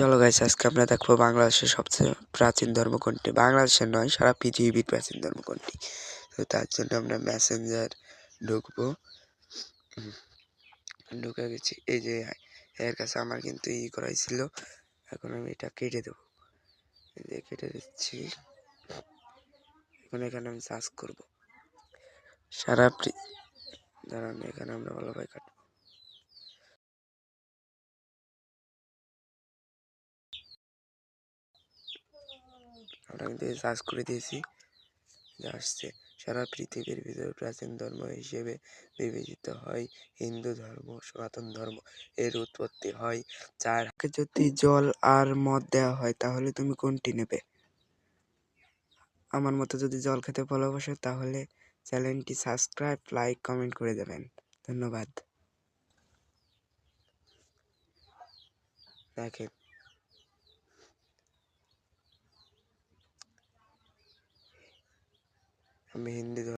চলো গাইস আজকে আমরা দেখব বাংলাদেশের সবচেয়ে প্রাচীন ধর্ম কোনটি? বাংলাদেশের নয়, সারা পৃথিবীর প্রাচীন ধর্ম কোনটি? তো তার জন্য আমরা মেসেঞ্জার ঢুকবো। ঢুকে গেছি। এই যে, এর কাছে আমার কিন্তু ই করাইছিল এখন আমি এটা কেটে দেবো। এই যে কেটে দিচ্ছি। এখন এখানে আমি সার্চ করব। সারা দাঁড়ান, এখানে আমরা ভালোভাবে কাটবো। আমরা কিন্তু সার্চ করে দিয়েছি। আসছে। সারা পৃথিবীর ভিতরে প্রাচীন ধর্ম হিসেবে বিবেচিত হয়। হিন্দু ধর্ম, সনাতন ধর্ম, এর উৎপত্তি হয়। চার যদি জল আর মদ দেওয়া হয়, তাহলে তুমি কোনটি নেবে? আমার মতো যদি জল খেতে ভালোবাসো, তাহলে চ্যানেলটি সাবস্ক্রাইব, লাইক, কমেন্ট করে দেবেন ধন্যবাদ। দেখেন আমি হিন্দি ধর্ম